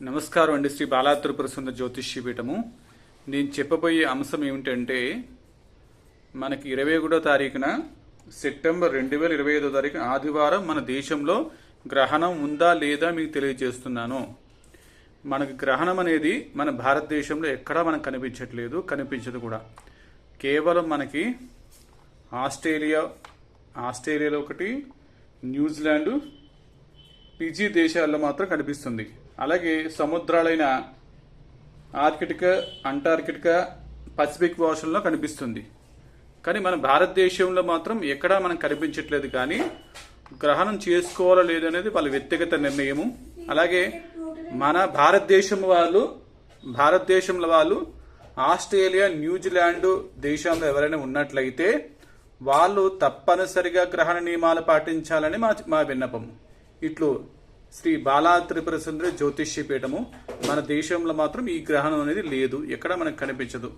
నమస్కారం అండి శ్రీ బాలాత్రిపుర సుందర జ్యోతిష్య పీఠము. నేను చెప్పబోయే అంశం ఏమిటంటే మనకి ఇరవై ఒకటో తారీఖున సెప్టెంబర్ రెండు వేల ఇరవై ఐదో తారీఖున ఆదివారం మన దేశంలో గ్రహణం ఉందా లేదా మీకు తెలియజేస్తున్నాను. మనకి గ్రహణం అనేది మన భారతదేశంలో ఎక్కడా మనకు కనిపించట్లేదు కనిపించదు కూడా. కేవలం మనకి ఆస్ట్రేలియా ఆస్ట్రేలియాలో ఒకటి న్యూజిలాండ్ ఫిజీ దేశాల్లో మాత్రం కనిపిస్తుంది. అలాగే సముద్రాలైన ఆర్కిటికా అంటార్కిటికా పసిఫిక్ ఓషన్లో కనిపిస్తుంది. కానీ మన భారతదేశంలో మాత్రం ఎక్కడా మనం కనిపించట్లేదు కానీ గ్రహణం చేసుకోవాలో లేదనేది వాళ్ళ వ్యక్తిగత నిర్ణయము. అలాగే మన భారతదేశం వాళ్ళు భారతదేశంలో వాళ్ళు ఆస్ట్రేలియా న్యూజిలాండ్ దేశంలో ఎవరైనా ఉన్నట్లయితే వాళ్ళు తప్పనిసరిగా గ్రహణ నియమాలు పాటించాలని మా మా విన్నపం ఇట్లు శ్రీ బాలా త్రిపుర సుందరి జ్యోతిష్య పీఠము మన దేశంలో మాత్రం ఈ గ్రహణం అనేది లేదు. ఎక్కడ మనకు కనిపించదు.